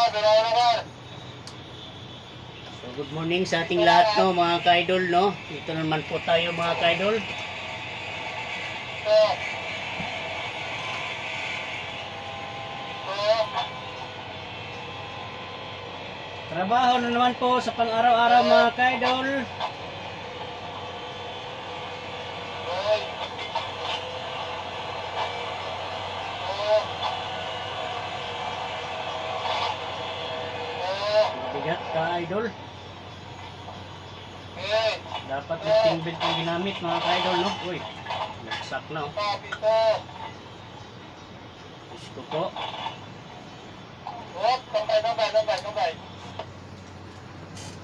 So good morning sa ating lahat no mga ka-idol no. Dito naman po tayo mga ka-idol. Trabaho na naman po sa pang-araw-araw mga ka-idol. Mabigat ka-idol. Dapat lifting belt yung ginamit mga ka-idol no. Uy, nagsak na oh. Gusto po.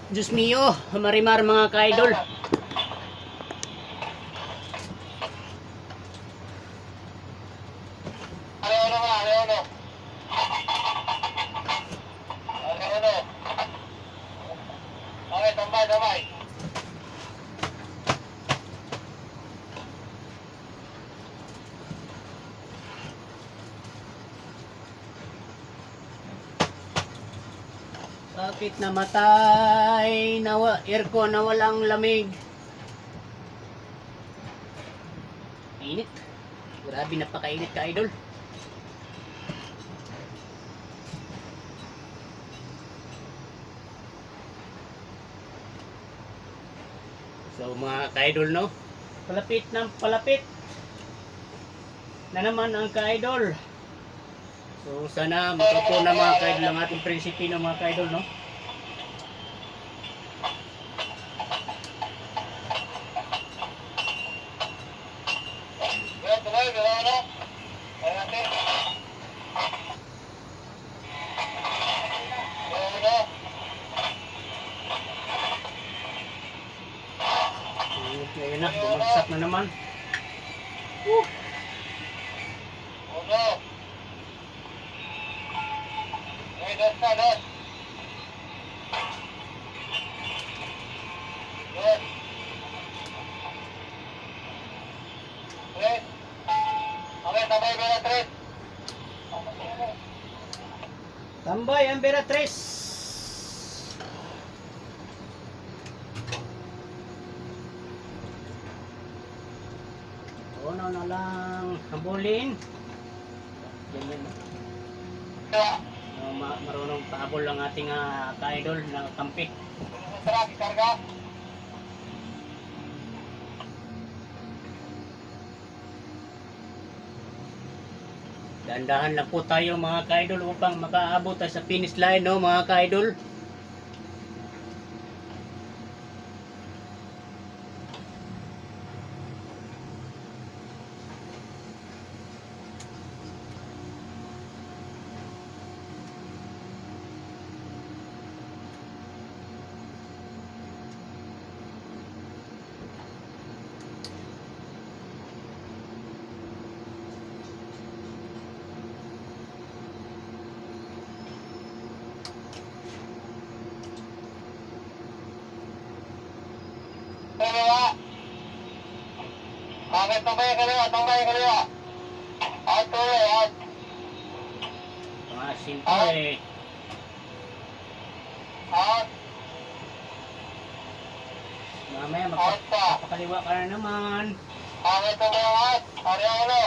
Diyos mio, marimar mga ka-idol. Okay, tambay, tambay. Bakit namatay na aircon na walang lamig? Init. Grabe napakainit ka idol. So mga ka-idol no, palapit ng palapit na naman ang ka-idol. So sana makapuna mga ka-idol ang ating prinsipino mga ka-idol no. Ngayon na, bumagsak na naman. Uno. Tambay ang Beratres. Uno na lang habulin. Ganyan. no? Uh, ma- marunong paabol ang ating ah, ka-idol na kampi. sarap, karga. Dahan-dahan lang po tayo mga ka-idol upang makaabot tayo sa finish line no mga ka-idol. Kaliwa. Okay, tambay kaliwa, tambay kaliwa. Out tuloy, out. Mga simple. Out, Mamaya out pa. magpapakaliwa ka na naman. Tambay ang out. Ari ang ulo.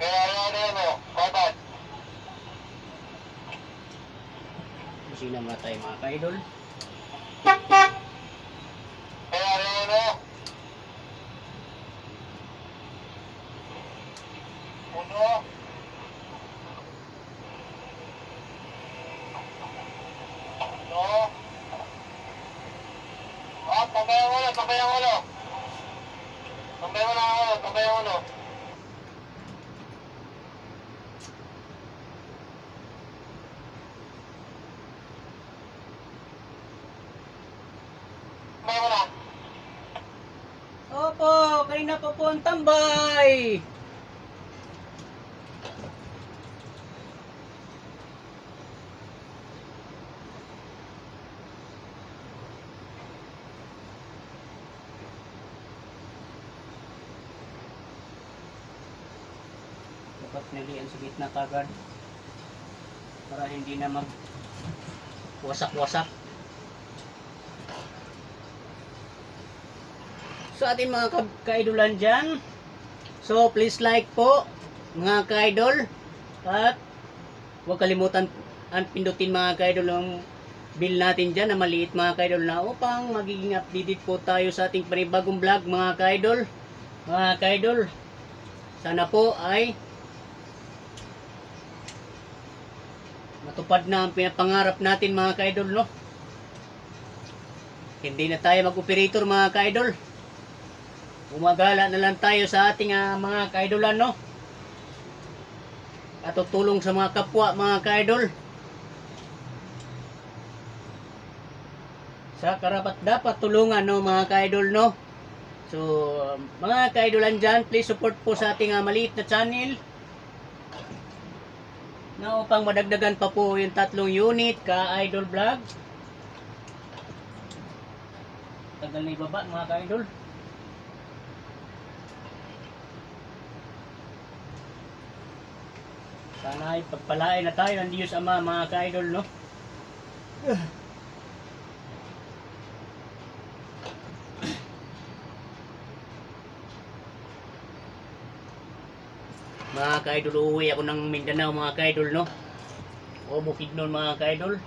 Kaya ano ano ano, kapat. Namatay mga ka-idol. Ah, tambay ang ulo, tambay ang ulo. Tambay mo na ang ulo, tambay ang ulo. na po po ang tambay. dapat nilian sa gitna kagad para hindi na mag wasak-wasak so ating mga ka- kaidolan dyan. So please like po mga kaidol. At huwag kalimutan ang pindutin mga kaidol ang bill natin dyan na maliit mga kaidol na upang magiging updated po tayo sa ating panibagong vlog mga kaidol. Mga kaidol sana po ay matupad na ang pinapangarap natin mga kaidol no? Hindi na tayo mag-operator mga kaidol umagala na lang tayo sa ating ah, mga kaidolan no at tutulong sa mga kapwa mga kaidol. Sa karapat dapat tulungan no mga kaidol no? So mga kaidolan dyan please support po sa ating ah, maliit na channel. Na upang madagdagan pa po yung tatlong unit ka idol vlog. Tagal na ibaba mga ka-idol sana ay pagpalain na tayo ng Diyos Ama mga ka-idol no? Mga ka-idol uuwi ako ng Mindanao mga ka-idol no? O Bukidnon mga ka-idol.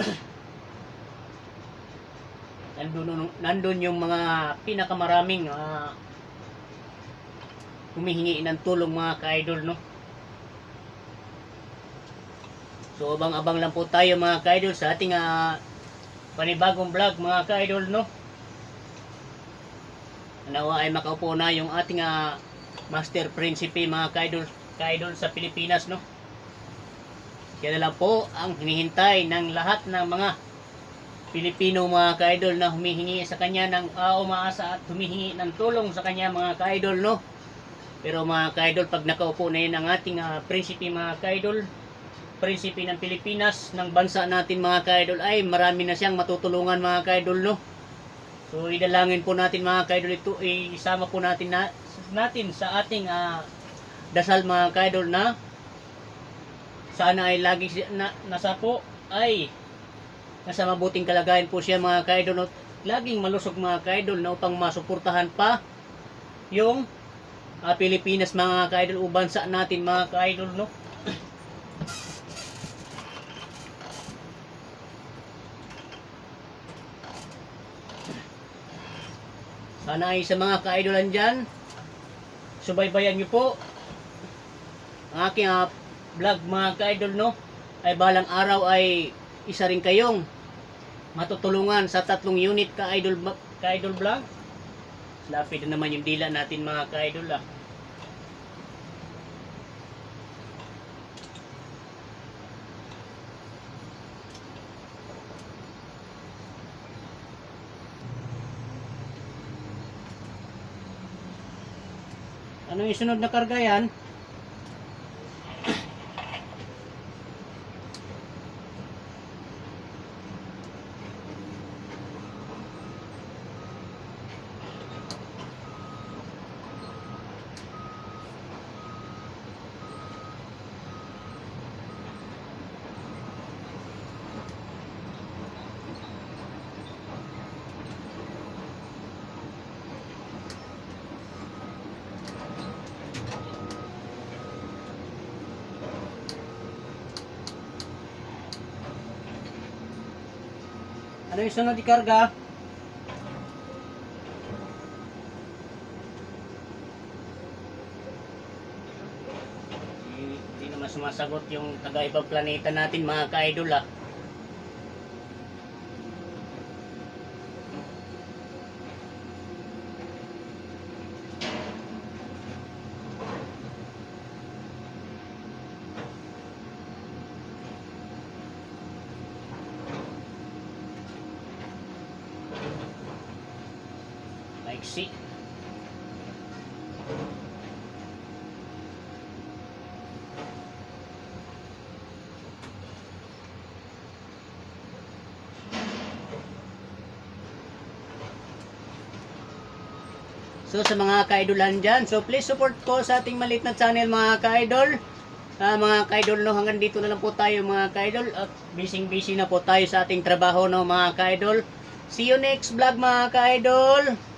Nandun, nandun yung mga pinakamaraming ah, humihingi ng tulong mga ka-idol no so abang-abang lang po tayo mga ka-idol sa ating ah, panibagong vlog mga ka-idol no nawa ay makaupo na yung ating ah, Master Principe mga kaidol, kaidol sa Pilipinas no. Kaya lang po ang hinihintay ng lahat ng mga Pilipino mga kaidol na humihingi sa kanya ng uh, umaasa at humihingi ng tulong sa kanya mga kaidol no. Pero mga kaidol pag nakaupo na yun ang ating ah, Principe mga kaidol, Principe ng Pilipinas, ng bansa natin mga kaidol ay marami na siyang matutulungan mga kaidol no. So idalangin po natin mga kaidol ito, isama po natin na natin sa ating ah, dasal mga kaidol na sana ay lagi na, nasa po ay nasa mabuting kalagayan po siya mga kaidol at laging malusog mga kaidol na upang masuportahan pa yung ah, Pilipinas mga kaidol o bansa natin mga kaidol no Sana sa mga kaidolan dyan, subaybayan niyo po. Ang aking ah, vlog mga ka-idol no? Ay balang araw ay isa rin kayong matutulungan sa tatlong unit ka-idol ka-idol vlog. Lapid na naman yung dila natin mga ka-idol ah. Ano yung sunod na karga yan? Ano yung sunod ikarga? Hindi hindi naman sumasagot yung taga-ibang planeta natin mga ka-idol ah. Maiksi. So sa mga ka-idolan dyan, so please support ko sa ating maliit na channel mga ka-idol. Ah, mga ka-idol no, hanggang dito na lang po tayo mga ka-idol at busy busy na po tayo sa ating trabaho no mga ka-idol. See you next vlog mga ka-idol.